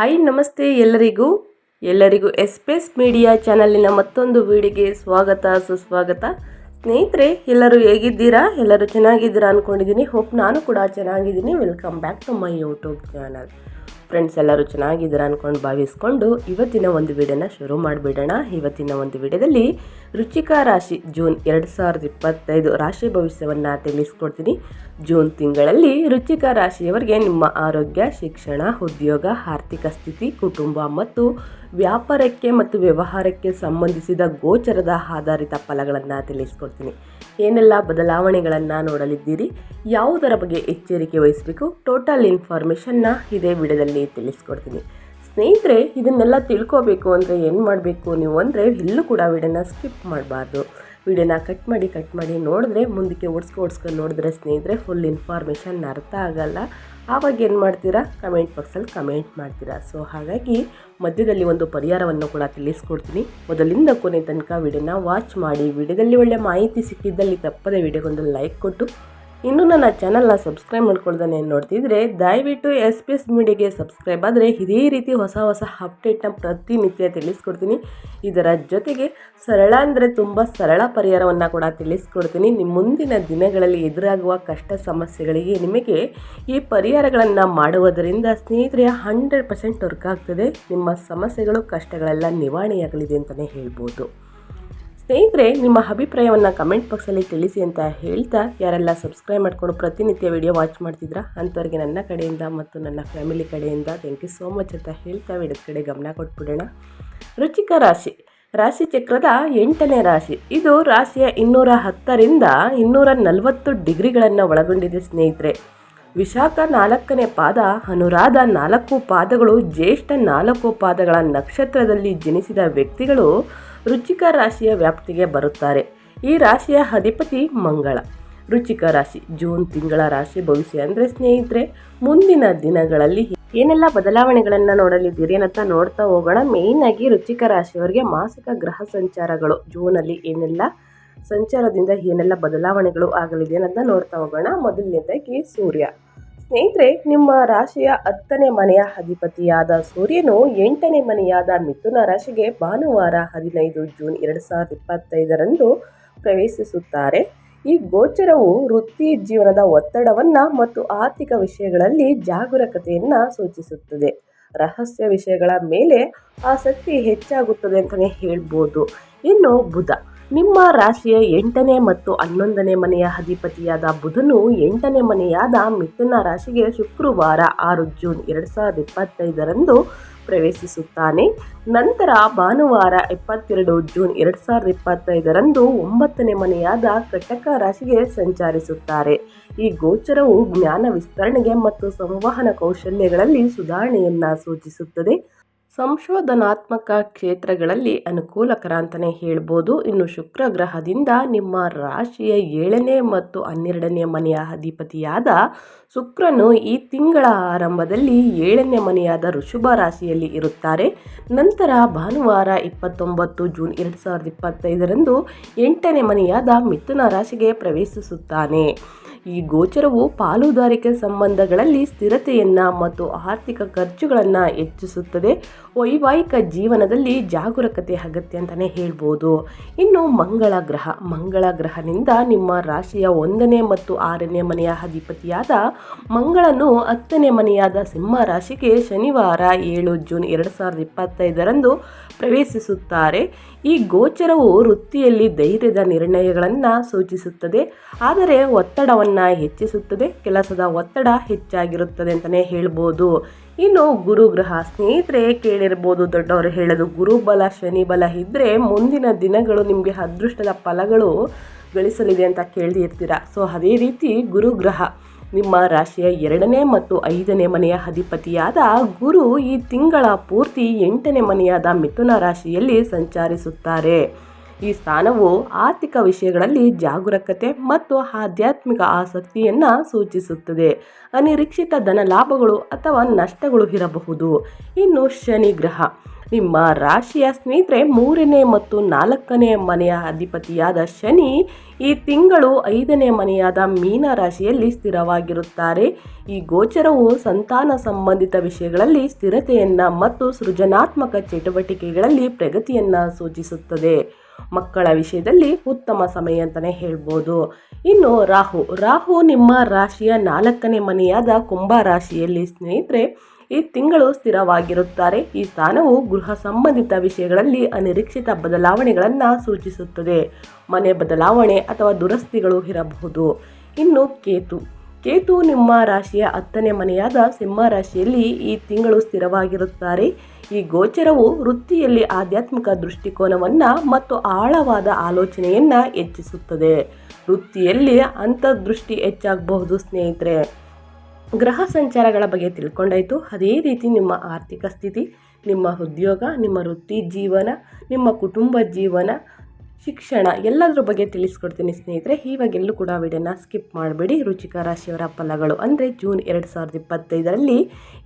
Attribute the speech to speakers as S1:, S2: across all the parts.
S1: Hi, ನಮಸ್ತೆ ಎಲ್ಲರಿಗೂ. ಎಲ್ಲರಿಗೂ ಎಸ್ಪೇಸ್ ಮೀಡಿಯಾ ಚಾನಲಿನ ಮತ್ತೊಂದು ವಿಡಿಯೋಗೆ ಸ್ವಾಗತ, ಸುಸ್ವಾಗತ. ಸ್ನೇಹಿತರೆ, ಎಲ್ಲರೂ ಹೇಗಿದ್ದೀರಾ? ಎಲ್ಲರೂ ಚೆನ್ನಾಗಿದ್ದೀರಾ ಅಂದ್ಕೊಂಡಿದ್ದೀನಿ ಹೋಪ್ ನಾನು ಕೂಡ ಚೆನ್ನಾಗಿದ್ದೀನಿ. Welcome back to my YouTube channel. Friends ಎಲ್ಲರೂ ಚೆನ್ನಾಗಿದ್ದೀರಾ ಅಂದ್ಕೊಂಡು ಭಾವಿಸ್ಕೊಂಡು ಇವತ್ತಿನ ಒಂದು ವಿಡಿಯೋನ ಶುರು ಮಾಡಿಬಿಡೋಣ. ಇವತ್ತಿನ ಒಂದು ವಿಡಿಯೋದಲ್ಲಿ ರುಚಿಕ ರಾಶಿ ಜೂನ್ ಎರಡು ಸಾವಿರದ ಇಪ್ಪತ್ತೈದು ರಾಶಿ ಭವಿಷ್ಯವನ್ನು ತಿಳಿಸ್ಕೊಡ್ತೀನಿ. ಜೂನ್ ತಿಂಗಳಲ್ಲಿ ರುಚಿಕ ರಾಶಿಯವರಿಗೆ ನಿಮ್ಮ ಆರೋಗ್ಯ, ಶಿಕ್ಷಣ, ಉದ್ಯೋಗ, ಆರ್ಥಿಕ ಸ್ಥಿತಿ, ಕುಟುಂಬ ಮತ್ತು ವ್ಯಾಪಾರಕ್ಕೆ ಮತ್ತು ವ್ಯವಹಾರಕ್ಕೆ ಸಂಬಂಧಿಸಿದ ಗೋಚರದ ಆಧಾರಿತ ಫಲಗಳನ್ನು ತಿಳಿಸ್ಕೊಡ್ತೀನಿ. ಏನೆಲ್ಲ ಬದಲಾವಣೆಗಳನ್ನು ನೋಡಲಿದ್ದೀರಿ, ಯಾವುದರ ಬಗ್ಗೆ ಎಚ್ಚರಿಕೆ ವಹಿಸಬೇಕು, ಟೋಟಲ್ ಇನ್ಫಾರ್ಮೇಷನ್ನ ಇದೇ ವಿಡಿಯೋದಲ್ಲಿ ತಿಳಿಸ್ಕೊಡ್ತೀನಿ. ಸ್ನೇಹಿತರೆ, ಇದನ್ನೆಲ್ಲ ತಿಳ್ಕೋಬೇಕು ಅಂದರೆ ಏನು ಮಾಡಬೇಕು ನೀವು ಅಂದರೆ ಎಲ್ಲೂ ಕೂಡ ವಿಡಿಯೋನ ಸ್ಕಿಪ್ ಮಾಡಬಾರ್ದು. ವಿಡಿಯೋನ ಕಟ್ ಮಾಡಿ ಕಟ್ ಮಾಡಿ ನೋಡಿದ್ರೆ, ಮುಂದಕ್ಕೆ ಓಡಿಸ್ಕೊ ಓಡಿಸ್ಕೊಂಡು ನೋಡಿದ್ರೆ ಸ್ನೇಹಿತರೆ ಫುಲ್ ಇನ್ಫಾರ್ಮೇಷನ್ ಅರ್ಥ ಆಗಲ್ಲ. ಆವಾಗ ಏನು ಮಾಡ್ತೀರಾ? ಕಮೆಂಟ್ ಬಾಕ್ಸಲ್ಲಿ ಕಮೆಂಟ್ ಮಾಡ್ತೀರಾ. ಸೊ ಹಾಗಾಗಿ ಮಧ್ಯದಲ್ಲಿ ಒಂದು ಪರಿಹಾರವನ್ನು ಕೂಡ ತಿಳಿಸ್ಕೊಡ್ತೀನಿ. ಮೊದಲಿಂದ ಕೊನೆ ತನಕ ವಿಡಿಯೋನ ವಾಚ್ ಮಾಡಿ, ವಿಡಿಯೋದಲ್ಲಿ ಒಳ್ಳೆ ಮಾಹಿತಿ ಸಿಕ್ಕಿದ್ದಲ್ಲಿ ತಪ್ಪದೆ ವಿಡಿಯೋಗೊಂದು ಲೈಕ್ ಕೊಟ್ಟು ಇನ್ನೂ ನನ್ನ ಚಾನಲ್ನ ಸಬ್ಸ್ಕ್ರೈಬ್ ಮಾಡ್ಕೊಳ್ದಾನೆ ನೋಡ್ತಿದ್ರೆ, ದಯವಿಟ್ಟು ಎಸ್ ಪಿ ಎಸ್ ಮೀಡಿಯಾಗೆ ಸಬ್ಸ್ಕ್ರೈಬ್ ಆದರೆ ಇದೇ ರೀತಿ ಹೊಸ ಹೊಸ ಅಪ್ಡೇಟ್ನ ಪ್ರತಿನಿತ್ಯ ತಿಳಿಸ್ಕೊಡ್ತೀನಿ. ಇದರ ಜೊತೆಗೆ ಸರಳ ಅಂದರೆ ತುಂಬ ಸರಳ ಪರಿಹಾರವನ್ನು ಕೂಡ ತಿಳಿಸ್ಕೊಡ್ತೀನಿ. ನಿಮ್ಮ ಮುಂದಿನ ದಿನಗಳಲ್ಲಿ ಎದುರಾಗುವ ಕಷ್ಟ ಸಮಸ್ಯೆಗಳಿಗೆ ನಿಮಗೆ ಈ ಪರಿಹಾರಗಳನ್ನು ಮಾಡುವುದರಿಂದ ಸ್ನೇಹಿತರೆ ಹಂಡ್ರೆಡ್ ಪರ್ಸೆಂಟ್ ವರ್ಕ್ ಆಗ್ತದೆ. ನಿಮ್ಮ ಸಮಸ್ಯೆಗಳು, ಕಷ್ಟಗಳೆಲ್ಲ ನಿವಾರಣೆಯಾಗಲಿದೆ ಅಂತಲೇ ಹೇಳ್ಬೋದು. ಸ್ನೇಹಿತರೆ, ನಿಮ್ಮ ಅಭಿಪ್ರಾಯವನ್ನು ಕಮೆಂಟ್ ಬಾಕ್ಸಲ್ಲಿ ತಿಳಿಸಿ ಅಂತ ಹೇಳ್ತಾ ಯಾರೆಲ್ಲ ಸಬ್ಸ್ಕ್ರೈಬ್ ಮಾಡಿಕೊಂಡು ಪ್ರತಿನಿತ್ಯ ವಿಡಿಯೋ ವಾಚ್ ಮಾಡ್ತಿದ್ರಾ, ಅಂಥವ್ರಿಗೆ ನನ್ನ ಕಡೆಯಿಂದ ಮತ್ತು ನನ್ನ ಫ್ಯಾಮಿಲಿ ಕಡೆಯಿಂದ ಥ್ಯಾಂಕ್ ಯು ಸೋ ಮಚ್ ಅಂತ ಹೇಳ್ತಾ ವಿಡಿಯೋದ ಕಡೆ ಗಮನ ಕೊಟ್ಬಿಡೋಣ. ರುಚಿಕ ರಾಶಿ. ರಾಶಿ ಚಕ್ರದ ಎಂಟನೇ ರಾಶಿ. ಇದು ರಾಶಿಯ ಇನ್ನೂರ ಹತ್ತರಿಂದ ಇನ್ನೂರ ನಲವತ್ತು ಡಿಗ್ರಿಗಳನ್ನು ಒಳಗೊಂಡಿದೆ ಸ್ನೇಹಿತರೆ. ವಿಶಾಖ ನಾಲ್ಕನೇ ಪಾದ, ಅನುರಾಧ ನಾಲ್ಕು ಪಾದಗಳು, ಜ್ಯೇಷ್ಠ ನಾಲ್ಕು ಪಾದಗಳ ನಕ್ಷತ್ರದಲ್ಲಿ ಜನಿಸಿದ ವ್ಯಕ್ತಿಗಳು ರುಚಿಕ ರಾಶಿಯ ವ್ಯಾಪ್ತಿಗೆ ಬರುತ್ತಾರೆ. ಈ ರಾಶಿಯ ಅಧಿಪತಿ ಮಂಗಳ. ರುಚಿಕ ರಾಶಿ, ಜೂನ್ ತಿಂಗಳ ರಾಶಿ, ಭವಿಷ್ಯ ಅಂದರೆ ಸ್ನೇಹಿತರೆ, ಮುಂದಿನ ದಿನಗಳಲ್ಲಿ ಏನೆಲ್ಲ ಬದಲಾವಣೆಗಳನ್ನು ನೋಡಲಿದ್ದೀರಿ ಅಂತ ನೋಡ್ತಾ ಹೋಗೋಣ. ಮೇಯ್ನ್ ಆಗಿ ರುಚಿಕ ರಾಶಿಯವರಿಗೆ ಮಾಸಿಕ ಗ್ರಹ ಸಂಚಾರಗಳು, ಜೂನಲ್ಲಿ ಏನೆಲ್ಲ ಸಂಚಾರದಿಂದ ಏನೆಲ್ಲ ಬದಲಾವಣೆಗಳು ಆಗಲಿದೆ ಅಂತ ನೋಡ್ತಾ ಹೋಗೋಣ. ಮೊದಲನೇದಾಗಿ ಸೂರ್ಯ. ಸ್ನೇಹಿತರೆ, ನಿಮ್ಮ ರಾಶಿಯ ಹತ್ತನೇ ಮನೆಯ ಅಧಿಪತಿಯಾದ ಸೂರ್ಯನು ಎಂಟನೇ ಮನೆಯಾದ ಮಿಥುನ ರಾಶಿಗೆ ಭಾನುವಾರ ಹದಿನೈದು ಜೂನ್ ಎರಡು ಸಾವಿರದ ಇಪ್ಪತ್ತೈದರಂದು ಪ್ರವೇಶಿಸುತ್ತಾರೆ. ಈ ಗೋಚರವು ವೃತ್ತಿ ಜೀವನದ ಒತ್ತಡವನ್ನು ಮತ್ತು ಆರ್ಥಿಕ ವಿಷಯಗಳಲ್ಲಿ ಜಾಗರೂಕತೆಯನ್ನು ಸೂಚಿಸುತ್ತದೆ. ರಹಸ್ಯ ವಿಷಯಗಳ ಮೇಲೆ ಆಸಕ್ತಿ ಹೆಚ್ಚಾಗುತ್ತದೆ ಅಂತಲೇ ಹೇಳ್ಬೋದು. ಇನ್ನು ಬುಧ. ನಿಮ್ಮ ರಾಶಿಯ ಎಂಟನೇ ಮತ್ತು ಹನ್ನೊಂದನೇ ಮನೆಯ ಅಧಿಪತಿಯಾದ ಬುಧನು ಎಂಟನೇ ಮನೆಯಾದ ಮಿಥುನ ರಾಶಿಗೆ ಶುಕ್ರವಾರ ಆರು ಜೂನ್ ಎರಡು ಸಾವಿರದ ಇಪ್ಪತ್ತೈದರಂದು ಪ್ರವೇಶಿಸುತ್ತಾನೆ. ನಂತರ ಭಾನುವಾರ ಇಪ್ಪತ್ತೆರಡು ಜೂನ್ ಎರಡು ಸಾವಿರದ ಇಪ್ಪತ್ತೈದರಂದು ಒಂಬತ್ತನೇ ಮನೆಯಾದ ಕಟಕ ರಾಶಿಗೆ ಸಂಚರಿಸುತ್ತಾರೆ. ಈ ಗೋಚರವು ಜ್ಞಾನ ವಿಸ್ತರಣೆಗೆ ಮತ್ತು ಸಂವಹನ ಕೌಶಲ್ಯಗಳಲ್ಲಿ ಸುಧಾರಣೆಯನ್ನು ಸೂಚಿಸುತ್ತದೆ. ಸಂಶೋಧನಾತ್ಮಕ ಕ್ಷೇತ್ರಗಳಲ್ಲಿ ಅನುಕೂಲಕರ ಅಂತಲೇ ಹೇಳ್ಬೋದು. ಇನ್ನು ಶುಕ್ರ ಗ್ರಹದಿಂದ ನಿಮ್ಮ ರಾಶಿಯ ಏಳನೇ ಮತ್ತು ಹನ್ನೆರಡನೇ ಮನೆಯ ಅಧಿಪತಿಯಾದ ಶುಕ್ರನು ಈ ತಿಂಗಳ ಆರಂಭದಲ್ಲಿ ಏಳನೇ ಮನೆಯಾದ ಋಷಭ ರಾಶಿಯಲ್ಲಿ ಇರುತ್ತಾರೆ. ನಂತರ ಭಾನುವಾರ ಇಪ್ಪತ್ತೊಂಬತ್ತು ಜೂನ್ ಎರಡು ಸಾವಿರದ ಇಪ್ಪತ್ತೈದರಂದು ಎಂಟನೇ ಮನೆಯಾದ ಮಿಥುನ ರಾಶಿಗೆ ಪ್ರವೇಶಿಸುತ್ತಾನೆ. ಈ ಗೋಚರವು ಪಾಲುದಾರಿಕೆ ಸಂಬಂಧಗಳಲ್ಲಿ ಸ್ಥಿರತೆಯನ್ನು ಮತ್ತು ಆರ್ಥಿಕ ಖರ್ಚುಗಳನ್ನು ಹೆಚ್ಚಿಸುತ್ತದೆ. ವೈವಾಹಿಕ ಜೀವನದಲ್ಲಿ ಜಾಗರೂಕತೆ ಅಗತ್ಯ ಅಂತಲೇ ಹೇಳ್ಬೋದು. ಇನ್ನು ಮಂಗಳ ಗ್ರಹ. ಮಂಗಳ ಗ್ರಹನಿಂದ ನಿಮ್ಮ ರಾಶಿಯ ಒಂದನೇ ಮತ್ತು ಆರನೇ ಮನೆಯ ಅಧಿಪತಿಯಾದ ಮಂಗಳನು ಹತ್ತನೇ ಮನೆಯಾದ ಸಿಂಹ ರಾಶಿಗೆ ಶನಿವಾರ ಏಳು ಜೂನ್ ಎರಡು ಸಾವಿರದ ಇಪ್ಪತ್ತೈದರಂದು ಪ್ರವೇಶಿಸುತ್ತಾರೆ. ಈ ಗೋಚರವು ವೃತ್ತಿಯಲ್ಲಿ ಧೈರ್ಯದ ನಿರ್ಣಯಗಳನ್ನು ಸೂಚಿಸುತ್ತದೆ. ಆದರೆ ಒತ್ತಡವನ್ನು ಹೆಚ್ಚಿಸುತ್ತದೆ, ಕೆಲಸದ ಒತ್ತಡ ಹೆಚ್ಚಾಗಿರುತ್ತದೆ ಅಂತಲೇ ಹೇಳ್ಬೋದು. ಇನ್ನು ಗುರುಗ್ರಹ ಸ್ನೇಹಿತರೆ, ಕೇಳಿರ್ಬೋದು ದೊಡ್ಡವರು ಹೇಳೋದು ಗುರುಬಲ ಶನಿ ಬಲ ಇದ್ದರೆ ಮುಂದಿನ ದಿನಗಳು ನಿಮಗೆ ಅದೃಷ್ಟದ ಫಲಗಳು ಗಳಿಸಲಿದೆ ಅಂತ ಕೇಳ್ದಿರ್ತೀರ. ಸೊ ಅದೇ ರೀತಿ ಗುರುಗ್ರಹ ನಿಮ್ಮ ರಾಶಿಯ ಎರಡನೇ ಮತ್ತು ಐದನೇ ಮನೆಯ ಅಧಿಪತಿಯಾದ ಗುರು ಈ ತಿಂಗಳ ಪೂರ್ತಿ ಎಂಟನೇ ಮನೆಯಾದ ಮಿಥುನ ರಾಶಿಯಲ್ಲಿ ಸಂಚರಿಸುತ್ತಾರೆ. ಈ ಸ್ಥಾನವು ಆರ್ಥಿಕ ವಿಷಯಗಳಲ್ಲಿ ಜಾಗರೂಕತೆ ಮತ್ತು ಆಧ್ಯಾತ್ಮಿಕ ಆಸಕ್ತಿಯನ್ನು ಸೂಚಿಸುತ್ತದೆ. ಅನಿರೀಕ್ಷಿತ ಧನ ಲಾಭಗಳು ಅಥವಾ ನಷ್ಟಗಳು ಇರಬಹುದು. ಇನ್ನು ಶನಿ ಗ್ರಹ. ನಿಮ್ಮ ರಾಶಿಯ ಸ್ನೇಹಿತರೆ, ಮೂರನೇ ಮತ್ತು ನಾಲ್ಕನೇ ಮನೆಯ ಅಧಿಪತಿಯಾದ ಶನಿ ಈ ತಿಂಗಳು ಐದನೇ ಮನೆಯಾದ ಮೀನ ರಾಶಿಯಲ್ಲಿ ಸ್ಥಿರವಾಗಿರುತ್ತಾರೆ. ಈ ಗೋಚರವು ಸಂತಾನ ಸಂಬಂಧಿತ ವಿಷಯಗಳಲ್ಲಿ ಸ್ಥಿರತೆಯನ್ನು ಮತ್ತು ಸೃಜನಾತ್ಮಕ ಚಟುವಟಿಕೆಗಳಲ್ಲಿ ಪ್ರಗತಿಯನ್ನು ಸೂಚಿಸುತ್ತದೆ. ಮಕ್ಕಳ ವಿಷಯದಲ್ಲಿ ಉತ್ತಮ ಸಮಯ ಅಂತಲೇ ಹೇಳ್ಬೋದು. ಇನ್ನು ರಾಹು ರಾಹು ನಿಮ್ಮ ರಾಶಿಯ ನಾಲ್ಕನೇ ಮನೆಯಾದ ಕುಂಭ ರಾಶಿಯಲ್ಲಿ ಸ್ನೇಹಿತರೆ, ಈ ತಿಂಗಳು ಸ್ಥಿರವಾಗಿರುತ್ತಾರೆ. ಈ ಸ್ಥಾನವು ಗೃಹ ಸಂಬಂಧಿತ ವಿಷಯಗಳಲ್ಲಿ ಅನಿರೀಕ್ಷಿತ ಬದಲಾವಣೆಗಳನ್ನು ಸೂಚಿಸುತ್ತದೆ. ಮನೆ ಬದಲಾವಣೆ ಅಥವಾ ದುರಸ್ತಿಗಳು ಇರಬಹುದು. ಇನ್ನು ಕೇತು ಕೇತು ನಿಮ್ಮ ರಾಶಿಯ ಹತ್ತನೇ ಮನೆಯಾದ ಸಿಂಹ ರಾಶಿಯಲ್ಲಿ ಈ ತಿಂಗಳು ಸ್ಥಿರವಾಗಿರುತ್ತಾರೆ. ಈ ಗೋಚರವು ವೃತ್ತಿಯಲ್ಲಿ ಆಧ್ಯಾತ್ಮಿಕ ದೃಷ್ಟಿಕೋನವನ್ನು ಮತ್ತು ಆಳವಾದ ಆಲೋಚನೆಯನ್ನು ಹೆಚ್ಚಿಸುತ್ತದೆ. ವೃತ್ತಿಯಲ್ಲಿ ಅಂತರ್ದೃಷ್ಟಿ ಹೆಚ್ಚಾಗಬಹುದು ಸ್ನೇಹಿತರೆ. ಗ್ರಹ ಸಂಚಾರಗಳ ಬಗ್ಗೆ ತಿಳ್ಕೊಂಡಾಯಿತು. ಅದೇ ರೀತಿ ನಿಮ್ಮ ಆರ್ಥಿಕ ಸ್ಥಿತಿ, ನಿಮ್ಮ ಉದ್ಯೋಗ, ನಿಮ್ಮ ವೃತ್ತಿ ಜೀವನ, ನಿಮ್ಮ ಕುಟುಂಬ ಜೀವನ ಶಿಕ್ಷಣ ಎಲ್ಲದರ ಬಗ್ಗೆ ತಿಳಿಸ್ಕೊಡ್ತೀನಿ ಸ್ನೇಹಿತರೆ. ಇವಾಗೆಲ್ಲೂ ಕೂಡ ವಿಡಿಯೋನ ಸ್ಕಿಪ್ ಮಾಡಬೇಡಿ. ರುಚಿಕ ರಾಶಿಯವರ ಫಲಗಳು ಅಂದರೆ ಜೂನ್ ಎರಡು ಸಾವಿರದ ಇಪ್ಪತ್ತೈದರಲ್ಲಿ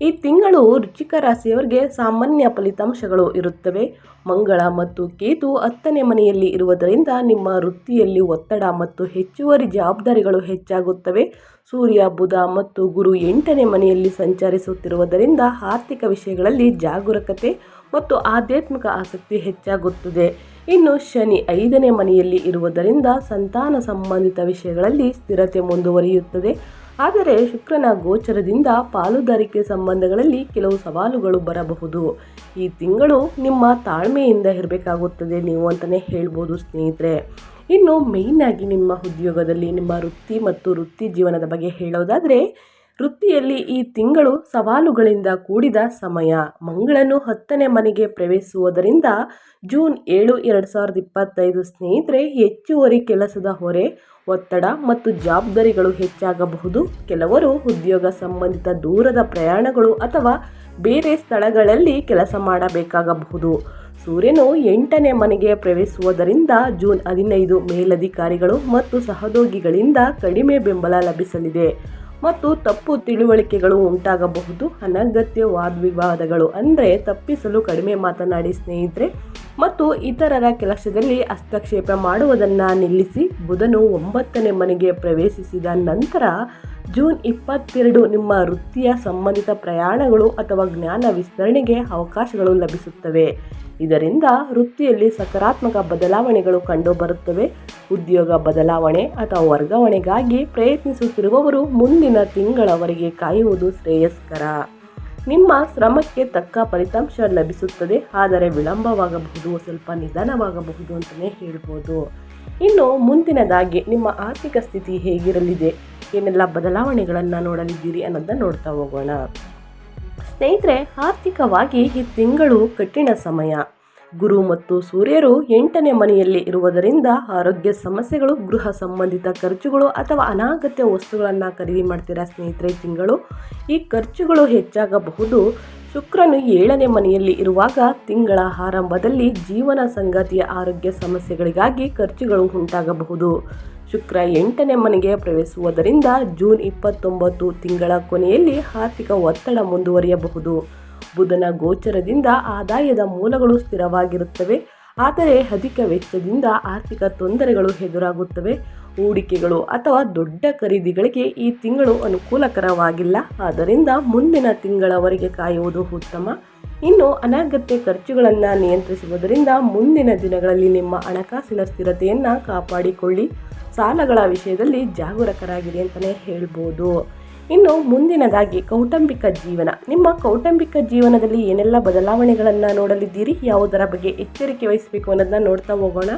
S1: ಈ ತಿಂಗಳು ರುಚಿಕ ರಾಶಿಯವರಿಗೆ ಸಾಮಾನ್ಯ ಫಲಿತಾಂಶಗಳು ಇರುತ್ತವೆ. ಮಂಗಳ ಮತ್ತು ಕೇತು ಹತ್ತನೇ ಮನೆಯಲ್ಲಿ ಇರುವುದರಿಂದ ನಿಮ್ಮ ವೃತ್ತಿಯಲ್ಲಿ ಒತ್ತಡ ಮತ್ತು ಹೆಚ್ಚುವರಿ ಜವಾಬ್ದಾರಿಗಳು ಹೆಚ್ಚಾಗುತ್ತವೆ. ಸೂರ್ಯ, ಬುಧ ಮತ್ತು ಗುರು ಎಂಟನೇ ಮನೆಯಲ್ಲಿ ಸಂಚರಿಸುತ್ತಿರುವುದರಿಂದ ಆರ್ಥಿಕ ವಿಷಯಗಳಲ್ಲಿ ಜಾಗರೂಕತೆ ಮತ್ತು ಆಧ್ಯಾತ್ಮಿಕ ಆಸಕ್ತಿ ಹೆಚ್ಚಾಗುತ್ತದೆ. ಇನ್ನು ಶನಿ ಐದನೇ ಮನೆಯಲ್ಲಿ ಇರುವುದರಿಂದ ಸಂತಾನ ಸಂಬಂಧಿತ ವಿಷಯಗಳಲ್ಲಿ ಸ್ಥಿರತೆ ಮುಂದುವರಿಯುತ್ತದೆ. ಆದರೆ ಶುಕ್ರನ ಗೋಚರದಿಂದ ಪಾಲುದಾರಿಕೆ ಸಂಬಂಧಗಳಲ್ಲಿ ಕೆಲವು ಸವಾಲುಗಳು ಬರಬಹುದು. ಈ ತಿಂಗಳು ನಿಮ್ಮ ತಾಳ್ಮೆಯಿಂದ ಇರಬೇಕಾಗುತ್ತದೆ ನೀವು ಅಂತಲೇ ಹೇಳ್ಬೋದು ಸ್ನೇಹಿತರೆ. ಇನ್ನು ಮೇಯ್ನಾಗಿ ನಿಮ್ಮ ಉದ್ಯೋಗದಲ್ಲಿ ನಿಮ್ಮ ವೃತ್ತಿ ಮತ್ತು ವೃತ್ತಿ ಜೀವನದ ಬಗ್ಗೆ ಹೇಳೋದಾದರೆ ವೃತ್ತಿಯಲ್ಲಿ ಈ ತಿಂಗಳು ಸವಾಲುಗಳಿಂದ ಕೂಡಿದ ಸಮಯ. ಮಂಗಳನು ಹತ್ತನೇ ಮನೆಗೆ ಪ್ರವೇಶಿಸುವುದರಿಂದ ಜೂನ್ ಏಳು ಎರಡು ಸಾವಿರದ ಇಪ್ಪತ್ತೈದು ಸ್ನೇಹಿತರೆ, ಹೆಚ್ಚುವರಿ ಕೆಲಸದ ಹೊರೆ, ಒತ್ತಡ ಮತ್ತು ಜವಾಬ್ದಾರಿಗಳು ಹೆಚ್ಚಾಗಬಹುದು. ಕೆಲವರು ಉದ್ಯೋಗ ಸಂಬಂಧಿತ ದೂರದ ಪ್ರಯಾಣಗಳು ಅಥವಾ ಬೇರೆ ಸ್ಥಳಗಳಲ್ಲಿ ಕೆಲಸ ಮಾಡಬೇಕಾಗಬಹುದು. ಸೂರ್ಯನು ಎಂಟನೇ ಮನೆಗೆ ಪ್ರವೇಶಿಸುವುದರಿಂದ ಜೂನ್ ಹದಿನೈದು ಮೇಲಧಿಕಾರಿಗಳು ಮತ್ತು ಸಹೋದ್ಯೋಗಿಗಳಿಂದ ಕಡಿಮೆ ಬೆಂಬಲ ಲಭಿಸಲಿದೆ. ಮತ್ತು ತಪ್ಪು ತಿಳುವಳಿಕೆಗಳು ಉಂಟಾಗಬಹುದು. ಅನಗತ್ಯ ವಾದ್ವಿವಾದಗಳು ಅಂದರೆ ತಪ್ಪಿಸಲು ಕಡಿಮೆ ಮಾತನಾಡಿ ಸ್ನೇಹಿತರೆ. ಮತ್ತು ಇತರರ ಕೆಲಸದಲ್ಲಿ ಹಸ್ತಕ್ಷೇಪ ಮಾಡುವುದನ್ನು ನಿಲ್ಲಿಸಿ ಬುಧನು ಒಂಬತ್ತನೇ ಮನೆಗೆ ಪ್ರವೇಶಿಸಿದ ನಂತರ ಜೂನ್ ಇಪ್ಪತ್ತೆರಡು ನಿಮ್ಮ ವೃತ್ತಿಯ ಸಂಬಂಧಿತ ಪ್ರಯಾಣಗಳು ಅಥವಾ ಜ್ಞಾನ ವಿಸ್ತರಣೆಗೆ ಅವಕಾಶಗಳು ಲಭಿಸುತ್ತವೆ. ಇದರಿಂದ ವೃತ್ತಿಯಲ್ಲಿ ಸಕಾರಾತ್ಮಕ ಬದಲಾವಣೆಗಳು ಕಂಡುಬರುತ್ತವೆ. ಉದ್ಯೋಗ ಬದಲಾವಣೆ ಅಥವಾ ವರ್ಗಾವಣೆಗಾಗಿ ಪ್ರಯತ್ನಿಸುತ್ತಿರುವವರು ಮುಂದಿನ ತಿಂಗಳವರೆಗೆ ಕಾಯುವುದು ಶ್ರೇಯಸ್ಕರ. ನಿಮ್ಮ ಶ್ರಮಕ್ಕೆ ತಕ್ಕ ಫಲಿತಾಂಶ ಲಭಿಸುತ್ತದೆ, ಆದರೆ ವಿಳಂಬವಾಗಬಹುದು, ಸ್ವಲ್ಪ ನಿಧಾನವಾಗಬಹುದು ಅಂತಲೇ ಹೇಳ್ಬೋದು. ಇನ್ನು ಮುಂದಿನದಾಗಿ, ನಿಮ್ಮ ಆರ್ಥಿಕ ಸ್ಥಿತಿ ಹೇಗಿರಲಿದೆ? ಏನೆಲ್ಲ ಬದಲಾವಣೆಗಳನ್ನು ನೋಡಲಿದ್ದೀರಿ ಅನ್ನೋದನ್ನ ನೋಡ್ತಾ ಹೋಗೋಣ. ಸ್ನೇಹಿತರೆ, ಆರ್ಥಿಕವಾಗಿ ಈ ತಿಂಗಳು ಕಠಿಣ ಸಮಯ. ಗುರು ಮತ್ತು ಸೂರ್ಯರು ಎಂಟನೇ ಮನೆಯಲ್ಲಿ ಇರುವುದರಿಂದ ಆರೋಗ್ಯ ಸಮಸ್ಯೆಗಳು, ಗೃಹ ಸಂಬಂಧಿತ ಖರ್ಚುಗಳು ಅಥವಾ ಅನಾಗತ್ಯ ವಸ್ತುಗಳನ್ನು ಖರೀದಿ ಮಾಡ್ತೀರಾ ಸ್ನೇಹಿತರೆ? ತಿಂಗಳು. ಈ ಖರ್ಚುಗಳು ಹೆಚ್ಚಾಗಬಹುದು. ಶುಕ್ರನು ಏಳನೇ ಮನೆಯಲ್ಲಿ ಇರುವಾಗ ತಿಂಗಳ ಆರಂಭದಲ್ಲಿ ಜೀವನ ಸಂಗಾತಿಯ ಆರೋಗ್ಯ ಸಮಸ್ಯೆಗಳಿಗಾಗಿ ಖರ್ಚುಗಳು ಉಂಟಾಗಬಹುದು. ಶುಕ್ರ ಎಂಟನೇ ಮನೆಗೆ ಪ್ರವೇಶಿಸುವುದರಿಂದ ಜೂನ್ ಇಪ್ಪತ್ತೊಂಬತ್ತು ತಿಂಗಳ ಕೊನೆಯಲ್ಲಿ ಆರ್ಥಿಕ ಒತ್ತಡ ಮುಂದುವರಿಯಬಹುದು. ಬುಧನ ಗೋಚರದಿಂದ ಆದಾಯದ ಮೂಲಗಳು ಸ್ಥಿರವಾಗಿರುತ್ತವೆ. ಆದರೆ ಅಧಿಕ ವೆಚ್ಚದಿಂದ ಆರ್ಥಿಕ ತೊಂದರೆಗಳು ಎದುರಾಗುತ್ತವೆ. ಹೂಡಿಕೆಗಳು ಅಥವಾ ದೊಡ್ಡ ಖರೀದಿಗಳಿಗೆ ಈ ತಿಂಗಳು ಅನುಕೂಲಕರವಾಗಿಲ್ಲ. ಆದ್ದರಿಂದ ಮುಂದಿನ ತಿಂಗಳವರೆಗೆ ಕಾಯುವುದು ಉತ್ತಮ. ಇನ್ನು ಅನಗತ್ಯ ಖರ್ಚುಗಳನ್ನು ನಿಯಂತ್ರಿಸುವುದರಿಂದ ಮುಂದಿನ ದಿನಗಳಲ್ಲಿ ನಿಮ್ಮ ಹಣಕಾಸಿನ ಸ್ಥಿರತೆಯನ್ನು ಕಾಪಾಡಿಕೊಳ್ಳಿ. ಸಾಲಗಳ ವಿಷಯದಲ್ಲಿ ಜಾಗರೂಕರಾಗಿರಿ ಅಂತಲೇ ಹೇಳ್ಬೋದು. ಇನ್ನು ಮುಂದಿನದಾಗಿ ಕೌಟುಂಬಿಕ ಜೀವನ. ನಿಮ್ಮ ಕೌಟುಂಬಿಕ ಜೀವನದಲ್ಲಿ ಏನೆಲ್ಲ ಬದಲಾವಣೆಗಳನ್ನು ನೋಡಲಿದ್ದೀರಿ? ಯಾವುದರ ಬಗ್ಗೆ ಎಚ್ಚರಿಕೆ ವಹಿಸಬೇಕು ಅನ್ನೋದನ್ನ ನೋಡ್ತಾ ಹೋಗೋಣ.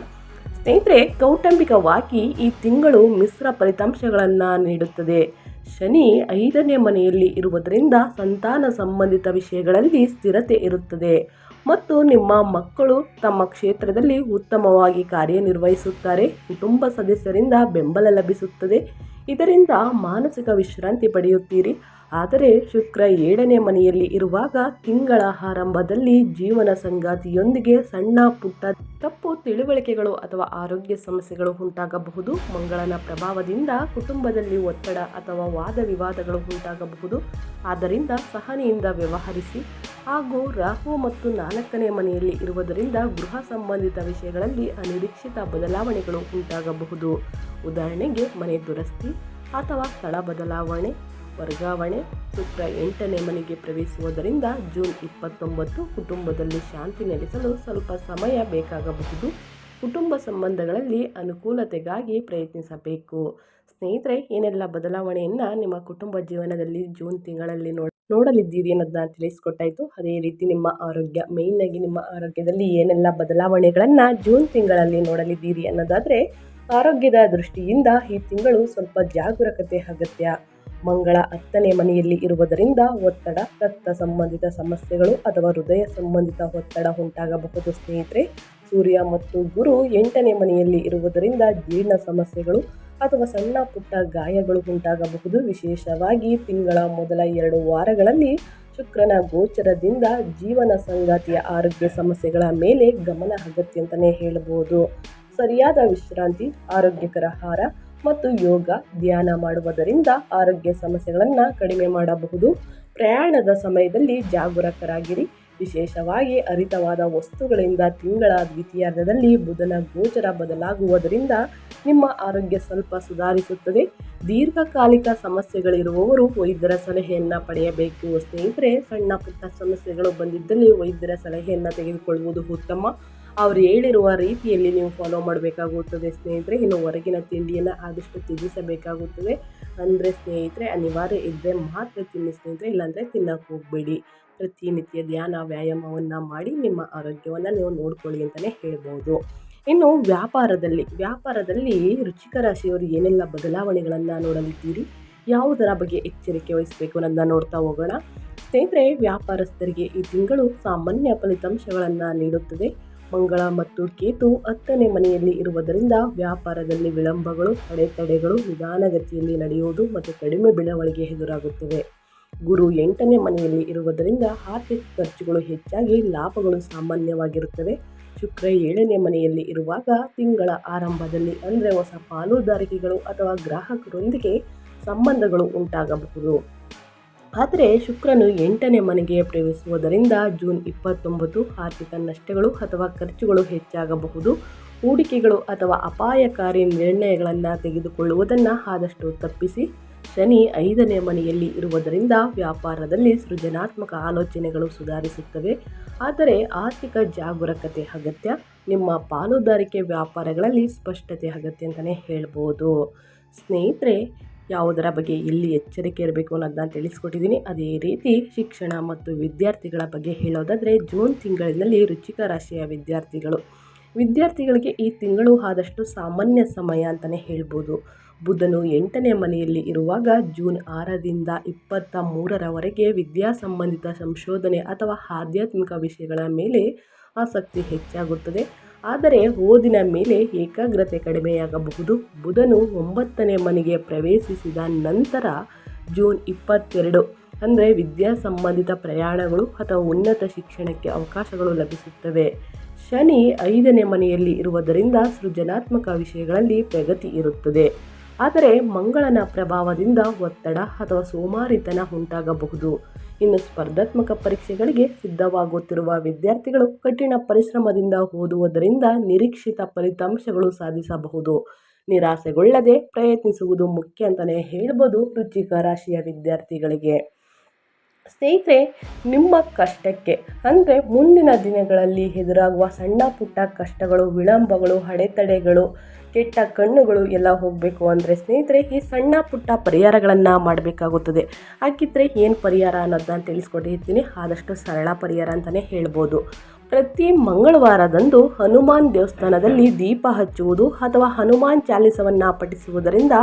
S1: ಸ್ನೇಹಿತರೆ ಕೌಟುಂಬಿಕವಾಗಿ ಈ ತಿಂಗಳು ಮಿಶ್ರ ಫಲಿತಾಂಶಗಳನ್ನು ನೀಡುತ್ತದೆ. ಶನಿ ಐದನೇ ಮನೆಯಲ್ಲಿ ಇರುವುದರಿಂದ ಸಂತಾನ ಸಂಬಂಧಿತ ವಿಷಯಗಳಲ್ಲಿ ಸ್ಥಿರತೆ ಇರುತ್ತದೆ. ಮತ್ತು ನಿಮ್ಮ ಮಕ್ಕಳು ತಮ್ಮ ಕ್ಷೇತ್ರದಲ್ಲಿ ಉತ್ತಮವಾಗಿ ಕಾರ್ಯನಿರ್ವಹಿಸುತ್ತಾರೆ. ಕುಟುಂಬ ಸದಸ್ಯರಿಂದ ಬೆಂಬಲ ಲಭಿಸುತ್ತದೆ. ಇದರಿಂದ ಮಾನಸಿಕ ವಿಶ್ರಾಂತಿ ಪಡೆಯುತ್ತೀರಿ. ಆದರೆ ಶುಕ್ರ ಏಳನೇ ಮನೆಯಲ್ಲಿ ಇರುವಾಗ ತಿಂಗಳ ಆರಂಭದಲ್ಲಿ ಜೀವನ ಸಂಗಾತಿಯೊಂದಿಗೆ ಸಣ್ಣ ಪುಟ್ಟ ತಪ್ಪು ತಿಳುವಳಿಕೆಗಳು ಅಥವಾ ಆರೋಗ್ಯ ಸಮಸ್ಯೆಗಳು ಉಂಟಾಗಬಹುದು. ಮಂಗಳನ ಪ್ರಭಾವದಿಂದ ಕುಟುಂಬದಲ್ಲಿ ಒತ್ತಡ ಅಥವಾ ವಾದ ವಿವಾದಗಳು ಉಂಟಾಗಬಹುದು. ಆದ್ದರಿಂದ ಸಹನೆಯಿಂದ ವ್ಯವಹರಿಸಿ. ಹಾಗೂ ರಾಹು ಮತ್ತು ನಾಲ್ಕನೇ ಮನೆಯಲ್ಲಿ ಇರುವುದರಿಂದ ಗೃಹ ಸಂಬಂಧಿತ ವಿಷಯಗಳಲ್ಲಿ ಅನಿರೀಕ್ಷಿತ ಬದಲಾವಣೆಗಳು ಉಂಟಾಗಬಹುದು. ಉದಾಹರಣೆಗೆ ಮನೆ ದುರಸ್ತಿ ಅಥವಾ ಸ್ಥಳ ಬದಲಾವಣೆ. ವರ್ಗಾವಣೆ ಶುಕ್ರ ಎಂಟನೇ ಮನೆಗೆ ಪ್ರವೇಶಿಸುವುದರಿಂದ ಜೂನ್ ಇಪ್ಪತ್ತೊಂಬತ್ತು ಕುಟುಂಬದಲ್ಲಿ ಶಾಂತಿ ನೆಲೆಸಲು ಸ್ವಲ್ಪ ಸಮಯ ಬೇಕಾಗಬಹುದು. ಕುಟುಂಬ ಸಂಬಂಧಗಳಲ್ಲಿ ಅನುಕೂಲತೆಗಾಗಿ ಪ್ರಯತ್ನಿಸಬೇಕು. ಸ್ನೇಹಿತರೆ, ಏನೆಲ್ಲ ಬದಲಾವಣೆಯನ್ನು ನಿಮ್ಮ ಕುಟುಂಬ ಜೀವನದಲ್ಲಿ ಜೂನ್ ತಿಂಗಳಲ್ಲಿ ನೋಡ, ನೋಡಲಿದ್ದೀರಿ ಅನ್ನೋದನ್ನ ತಿಳಿಸ್ಕೊಟ್ಟಾಯಿತು ಅದೇ ರೀತಿ ನಿಮ್ಮ ಆರೋಗ್ಯ ಮೇಯ್ನಾಗಿ ನಿಮ್ಮ ಆರೋಗ್ಯದಲ್ಲಿ ಏನೆಲ್ಲ ಬದಲಾವಣೆಗಳನ್ನು ಜೂನ್ ತಿಂಗಳಲ್ಲಿ ನೋಡಲಿದ್ದೀರಿ ಅನ್ನೋದಾದರೆ, ಆರೋಗ್ಯದ ದೃಷ್ಟಿಯಿಂದ ಈ ತಿಂಗಳು ಸ್ವಲ್ಪ ಜಾಗರೂಕತೆ ಅಗತ್ಯ. ಮಂಗಳ ಹತ್ತನೇ ಮನೆಯಲ್ಲಿ ಇರುವುದರಿಂದ ಒತ್ತಡ, ರಕ್ತ ಸಂಬಂಧಿತ ಸಮಸ್ಯೆಗಳು ಅಥವಾ ಹೃದಯ ಸಂಬಂಧಿತ ಒತ್ತಡ ಉಂಟಾಗಬಹುದು. ಸ್ನೇಹಿತರೆ, ಸೂರ್ಯ ಮತ್ತು ಗುರು ಎಂಟನೇ ಮನೆಯಲ್ಲಿ ಇರುವುದರಿಂದ ಜೀರ್ಣ ಸಮಸ್ಯೆಗಳು ಅಥವಾ ಸಣ್ಣ ಪುಟ್ಟ ಗಾಯಗಳು ಉಂಟಾಗಬಹುದು. ವಿಶೇಷವಾಗಿ ತಿಂಗಳ ಮೊದಲ ಎರಡು ವಾರಗಳಲ್ಲಿ ಶುಕ್ರನ ಗೋಚರದಿಂದ ಜೀವನ ಸಂಗಾತಿಯ ಆರೋಗ್ಯ ಸಮಸ್ಯೆಗಳ ಮೇಲೆ ಗಮನ ಅಗತ್ಯ ಅಂತಲೇ ಹೇಳಬಹುದು. ಸರಿಯಾದ ವಿಶ್ರಾಂತಿ, ಆರೋಗ್ಯಕರ ಆಹಾರ ಮತ್ತು ಯೋಗ, ಧ್ಯಾನ ಮಾಡುವುದರಿಂದ ಆರೋಗ್ಯ ಸಮಸ್ಯೆಗಳನ್ನು ಕಡಿಮೆ ಮಾಡಬಹುದು. ಪ್ರಯಾಣದ ಸಮಯದಲ್ಲಿ ಜಾಗರೂಕರಾಗಿರಿ. ವಿಶೇಷವಾಗಿ ಅರಿತವಾದ ವಸ್ತುಗಳಿಂದ ತಿಂಗಳ ದ್ವಿತೀಯಾರ್ಧದಲ್ಲಿ ಬುಧನ ಗೋಚರ ಬದಲಾಗುವುದರಿಂದ ನಿಮ್ಮ ಆರೋಗ್ಯ ಸ್ವಲ್ಪ ಸುಧಾರಿಸುತ್ತದೆ. ದೀರ್ಘಕಾಲಿಕ ಸಮಸ್ಯೆಗಳಿರುವವರು ವೈದ್ಯರ ಸಲಹೆಯನ್ನು ಪಡೆಯಬೇಕು. ಸ್ನೇಹಿತರೆ, ಸಣ್ಣ ಪುಟ್ಟ ಸಮಸ್ಯೆಗಳು ಬಂದಿದ್ದಲ್ಲಿ ವೈದ್ಯರ ಸಲಹೆಯನ್ನು ತೆಗೆದುಕೊಳ್ಳುವುದು ಉತ್ತಮ. ಅವ್ರು ಹೇಳಿರುವ ರೀತಿಯಲ್ಲಿ ನೀವು ಫಾಲೋ ಮಾಡಬೇಕಾಗುತ್ತದೆ. ಸ್ನೇಹಿತರೆ, ಇನ್ನು ಹೊರಗಿನ ತಿಂಡಿಯನ್ನು ಆದಷ್ಟು ತ್ಯಜಿಸಬೇಕಾಗುತ್ತದೆ ಅಂದರೆ ಸ್ನೇಹಿತರೆ, ಅನಿವಾರ್ಯ ಇದ್ದರೆ ಮಾತ್ರ ತಿನ್ನಿ ಸ್ನೇಹಿತರೆ, ಇಲ್ಲಾಂದರೆ ತಿನ್ನೋಕೆ ಹೋಗಬೇಡಿ. ಪ್ರತಿನಿತ್ಯ ಧ್ಯಾನ, ವ್ಯಾಯಾಮವನ್ನು ಮಾಡಿ ನಿಮ್ಮ ಆರೋಗ್ಯವನ್ನು ನೀವು ನೋಡ್ಕೊಳ್ಳಿ ಅಂತಲೇ ಹೇಳ್ಬೋದು. ಇನ್ನು ವ್ಯಾಪಾರದಲ್ಲಿ ವ್ಯಾಪಾರದಲ್ಲಿ ರುಚಿಕ ರಾಶಿಯವರು ಏನೆಲ್ಲ ಬದಲಾವಣೆಗಳನ್ನು ನೋಡಲಿದ್ದೀರಿ? ಯಾವುದರ ಬಗ್ಗೆ ಎಚ್ಚರಿಕೆ ವಹಿಸಬೇಕು ಅನ್ನೋದನ್ನ ನೋಡ್ತಾ ಹೋಗೋಣ. ಸ್ನೇಹಿತರೆ, ವ್ಯಾಪಾರಸ್ಥರಿಗೆ ಈ ತಿಂಗಳು ಸಾಮಾನ್ಯ ಫಲಿತಾಂಶಗಳನ್ನು ನೀಡುತ್ತದೆ. ಮಂಗಳ ಮತ್ತು ಕೇತು ಹತ್ತನೇ ಮನೆಯಲ್ಲಿ ಇರುವುದರಿಂದ ವ್ಯಾಪಾರದಲ್ಲಿ ವಿಳಂಬಗಳು, ತಡೆತಡೆಗಳು ನಿಧಾನಗತಿಯಲ್ಲಿ ನಡೆಯುವುದು ಮತ್ತು ಕಡಿಮೆ ಬೆಳವಣಿಗೆ ಎದುರಾಗುತ್ತವೆ. ಗುರು ಎಂಟನೇ ಮನೆಯಲ್ಲಿ ಇರುವುದರಿಂದ ಆರ್ಥಿಕ ಖರ್ಚುಗಳು ಹೆಚ್ಚಾಗಿ ಲಾಭಗಳು ಸಾಮಾನ್ಯವಾಗಿರುತ್ತವೆ. ಶುಕ್ರ ಏಳನೇ ಮನೆಯಲ್ಲಿ ಇರುವಾಗ ತಿಂಗಳ ಆರಂಭದಲ್ಲಿ ಅಂದರೆ ಹೊಸ ಪಾಲುದಾರಿಕೆಗಳು ಅಥವಾ ಗ್ರಾಹಕರೊಂದಿಗೆ ಸಂಬಂಧಗಳು ಉಂಟಾಗಬಹುದು. ಆದರೆ ಶುಕ್ರನು ಎಂಟನೇ ಮನೆಗೆ ಪ್ರವೇಶಿಸುವುದರಿಂದ ಜೂನ್ ಇಪ್ಪತ್ತೊಂಬತ್ತು ಆರ್ಥಿಕ ನಷ್ಟಗಳು ಅಥವಾ ಖರ್ಚುಗಳು ಹೆಚ್ಚಾಗಬಹುದು. ಹೂಡಿಕೆಗಳು ಅಥವಾ ಅಪಾಯಕಾರಿ ನಿರ್ಣಯಗಳನ್ನು ತೆಗೆದುಕೊಳ್ಳುವುದನ್ನು ಆದಷ್ಟು ತಪ್ಪಿಸಿ. ಶನಿ ಐದನೇ ಮನೆಯಲ್ಲಿ ಇರುವುದರಿಂದ ವ್ಯಾಪಾರದಲ್ಲಿ ಸೃಜನಾತ್ಮಕ ಆಲೋಚನೆಗಳು ಸುಧಾರಿಸುತ್ತವೆ. ಆದರೆ ಆರ್ಥಿಕ ಜಾಗರೂಕತೆ ಅಗತ್ಯ. ನಿಮ್ಮ ಪಾಲುದಾರಿಕೆ ವ್ಯಾಪಾರಗಳಲ್ಲಿ ಸ್ಪಷ್ಟತೆ ಅಗತ್ಯ ಅಂತಲೇ ಹೇಳ್ಬೋದು. ಸ್ನೇಹಿತರೆ ಯಾವುದರ ಬಗ್ಗೆ ಎಲ್ಲಿ ಎಚ್ಚರಿಕೆ ಇರಬೇಕು ಅನ್ನೋದನ್ನ ತಿಳಿಸ್ಕೊಟ್ಟಿದ್ದೀನಿ. ಅದೇ ರೀತಿ ಶಿಕ್ಷಣ ಮತ್ತು ವಿದ್ಯಾರ್ಥಿಗಳ ಬಗ್ಗೆ ಹೇಳೋದಾದರೆ ಜೂನ್ ತಿಂಗಳಿನಲ್ಲಿ ರುಚಿಕ ರಾಶಿಯ ವಿದ್ಯಾರ್ಥಿಗಳು. ವಿದ್ಯಾರ್ಥಿಗಳಿಗೆ ಈ ತಿಂಗಳು ಆದಷ್ಟು ಸಾಮಾನ್ಯ ಸಮಯ ಅಂತಲೇ ಹೇಳ್ಬೋದು. ಬುಧನು ಎಂಟನೇ ಮನೆಯಲ್ಲಿ ಇರುವಾಗ ಜೂನ್ ಆರರಿಂದ ಇಪ್ಪತ್ತ ಮೂರರವರೆಗೆ ವಿದ್ಯಾ ಸಂಬಂಧಿತ ಸಂಶೋಧನೆ ಅಥವಾ ಆಧ್ಯಾತ್ಮಿಕ ವಿಷಯಗಳ ಮೇಲೆ ಆಸಕ್ತಿ ಹೆಚ್ಚಾಗುತ್ತದೆ. ಆದರೆ ಓದಿನ ಮೇಲೆ ಏಕಾಗ್ರತೆ ಕಡಿಮೆಯಾಗಬಹುದು. ಬುಧನು ಒಂಬತ್ತನೇ ಮನೆಗೆ ಪ್ರವೇಶಿಸಿದ ನಂತರ ಜೂನ್ ಇಪ್ಪತ್ತೆರಡು, ಅಂದರೆ ವಿದ್ಯಾ ಸಂಬಂಧಿತ ಪ್ರಯಾಣಗಳು ಅಥವಾ ಉನ್ನತ ಶಿಕ್ಷಣಕ್ಕೆ ಅವಕಾಶಗಳು ಲಭಿಸುತ್ತವೆ. ಶನಿ ಐದನೇ ಮನೆಯಲ್ಲಿ ಇರುವುದರಿಂದ ಸೃಜನಾತ್ಮಕ ವಿಷಯಗಳಲ್ಲಿ ಪ್ರಗತಿ ಇರುತ್ತದೆ. ಆದರೆ ಮಂಗಳನ ಪ್ರಭಾವದಿಂದ ಒತ್ತಡ ಅಥವಾ ಸೋಮಾರಿತನ ಉಂಟಾಗಬಹುದು. ಇನ್ನು ಸ್ಪರ್ಧಾತ್ಮಕ ಪರೀಕ್ಷೆಗಳಿಗೆ ಸಿದ್ಧವಾಗುತ್ತಿರುವ ವಿದ್ಯಾರ್ಥಿಗಳು ಕಠಿಣ ಪರಿಶ್ರಮದಿಂದ ಓದುವುದರಿಂದ ನಿರೀಕ್ಷಿತ ಫಲಿತಾಂಶಗಳು ಸಾಧಿಸಬಹುದು. ನಿರಾಸೆಗೊಳ್ಳದೆ ಪ್ರಯತ್ನಿಸುವುದು ಮುಖ್ಯ ಅಂತಲೇ ಹೇಳ್ಬೋದು ರುಚಿಕ ರಾಶಿಯ ವಿದ್ಯಾರ್ಥಿಗಳಿಗೆ. ಸ್ನೇಹಿತರೆ, ನಿಮ್ಮ ಕಷ್ಟಕ್ಕೆ, ಅಂದರೆ ಮುಂದಿನ ದಿನಗಳಲ್ಲಿ ಎದುರಾಗುವ ಸಣ್ಣ ಪುಟ್ಟ ಕಷ್ಟಗಳು, ವಿಳಂಬಗಳು, ಅಡೆತಡೆಗಳು ಕೆಟ್ಟ ಕಣ್ಣುಗಳು ಎಲ್ಲ ಹೋಗಬೇಕು ಅಂದರೆ ಸ್ನೇಹಿತರೆ, ಈ ಸಣ್ಣ ಪುಟ್ಟ ಪರಿಹಾರಗಳನ್ನು ಮಾಡಬೇಕಾಗುತ್ತದೆ. ಹಾಗಿದ್ರೆ ಏನು ಪರಿಹಾರ ಅನ್ನೋದನ್ನ ತಿಳಿಸ್ಕೊಟ್ಟಿರ್ತೀನಿ ಆದಷ್ಟು ಸರಳ ಪರಿಹಾರ ಅಂತಲೇ ಹೇಳ್ಬೋದು. ಪ್ರತಿ ಮಂಗಳವಾರದಂದು ಹನುಮಾನ್ ದೇವಸ್ಥಾನದಲ್ಲಿ ದೀಪ ಹಚ್ಚುವುದು ಅಥವಾ ಹನುಮಾನ್ ಚಾಲಿಸವನ್ನು ಪಠಿಸುವುದರಿಂದ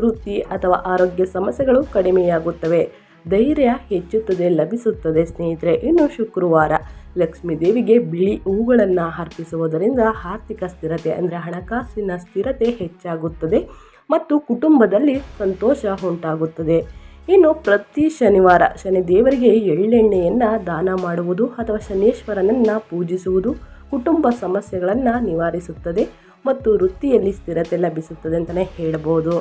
S1: ವೃತ್ತಿ ಅಥವಾ ಆರೋಗ್ಯ ಸಮಸ್ಯೆಗಳು ಕಡಿಮೆಯಾಗುತ್ತವೆ. ಧೈರ್ಯ ಹೆಚ್ಚುತ್ತದೆ, ಲಭಿಸುತ್ತದೆ ಸ್ನೇಹಿತರೆ. ಇನ್ನು ಶುಕ್ರವಾರ. ಲಕ್ಷ್ಮೀ ದೇವಿಗೆ ಬಿಳಿ ಹೂಗಳನ್ನು ಅರ್ಪಿಸುವುದರಿಂದ ಆರ್ಥಿಕ ಸ್ಥಿರತೆ ಅಂದರೆ ಹಣಕಾಸಿನ ಸ್ಥಿರತೆ ಹೆಚ್ಚಾಗುತ್ತದೆ ಮತ್ತು ಕುಟುಂಬದಲ್ಲಿ ಸಂತೋಷ ಉಂಟಾಗುತ್ತದೆ. ಇನ್ನು ಪ್ರತಿ ಶನಿವಾರ ಶನಿ ದೇವರಿಗೆ ಎಳ್ಳೆಣ್ಣೆಯನ್ನು ದಾನ ಮಾಡುವುದು ಅಥವಾ ಶನೇಶ್ವರನನ್ನು ಪೂಜಿಸುವುದು ಕುಟುಂಬ ಸಮಸ್ಯೆಗಳನ್ನು ನಿವಾರಿಸುತ್ತದೆ ಮತ್ತು ವೃತ್ತಿಯಲ್ಲಿ ಸ್ಥಿರತೆ ಲಭಿಸುತ್ತದೆ ಅಂತಲೇ ಹೇಳ್ಬೋದು.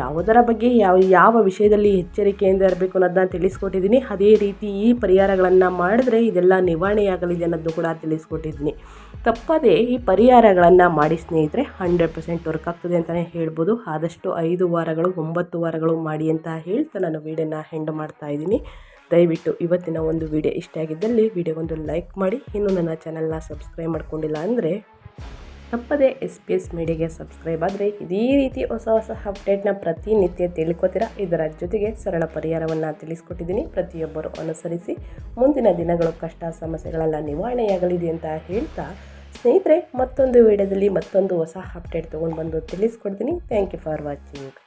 S1: ಯಾವುದರ ಬಗ್ಗೆ ಯಾವ ಯಾವ ವಿಷಯದಲ್ಲಿ ಎಚ್ಚರಿಕೆಯಿಂದ ಇರಬೇಕು ಅನ್ನೋದನ್ನ ತಿಳಿಸ್ಕೊಟ್ಟಿದ್ದೀನಿ. ಅದೇ ರೀತಿ ಈ ಪರಿಹಾರಗಳನ್ನು ಮಾಡಿದ್ರೆ ಇದೆಲ್ಲ ನಿವಾರಣೆಯಾಗಲಿದೆ ಅನ್ನೋದು ಕೂಡ ತಿಳಿಸ್ಕೊಟ್ಟಿದ್ದೀನಿ. ತಪ್ಪದೇ ಈ ಪರಿಹಾರಗಳನ್ನು ಮಾಡಿ ಸ್ನೇಹಿತರೆ, ಹಂಡ್ರೆಡ್ ಪರ್ಸೆಂಟ್ ವರ್ಕ್ ಆಗ್ತದೆ ಅಂತಲೇ ಹೇಳ್ಬೋದು. ಆದಷ್ಟು ಐದು ವಾರಗಳು, ಒಂಬತ್ತು ವಾರಗಳು ಮಾಡಿ ಅಂತ ಹೇಳ್ತಾ ನಾನು ವೀಡಿಯೋನ ಹೆಂಡ್ ಮಾಡ್ತಾ ಇದ್ದೀನಿ. ದಯವಿಟ್ಟು ಇವತ್ತಿನ ಒಂದು ವಿಡಿಯೋ ಇಷ್ಟ ಆಗಿದ್ದಲ್ಲಿ ವಿಡಿಯೋ ಒಂದು ಲೈಕ್ ಮಾಡಿ. ಇನ್ನೂ ನನ್ನ ಚಾನಲ್ನ ಸಬ್ಸ್ಕ್ರೈಬ್ ಮಾಡ್ಕೊಂಡಿಲ್ಲ ಅಂದರೆ ತಪ್ಪದೆ ಎಸ್ ಪಿ ಎಸ್ ಮೀಡಿಯಾಗೆ ಸಬ್ಸ್ಕ್ರೈಬ್ ಆದರೆ ಇದೇ ರೀತಿ ಹೊಸ ಹೊಸ ಅಪ್ಡೇಟ್ನ ಪ್ರತಿನಿತ್ಯ ತಿಳ್ಕೊತೀರಾ? ಇದರ ಜೊತೆಗೆ ಸರಳ ಪರಿಹಾರವನ್ನು ತಿಳಿಸ್ಕೊಟ್ಟಿದ್ದೀನಿ. ಪ್ರತಿಯೊಬ್ಬರು ಅನುಸರಿಸಿ ಮುಂದಿನ ದಿನಗಳು ಕಷ್ಟ ಸಮಸ್ಯೆಗಳೆಲ್ಲ ನಿವಾರಣೆಯಾಗಲಿದೆ ಅಂತ ಹೇಳ್ತಾ ಸ್ನೇಹಿತರೆ, ಮತ್ತೊಂದು ವಿಡಿಯೋದಲ್ಲಿ ಮತ್ತೊಂದು ಹೊಸ ಅಪ್ಡೇಟ್ ತೊಗೊಂಡು ಬಂದು ತಿಳಿಸ್ಕೊಡ್ತೀನಿ. Thank you for watching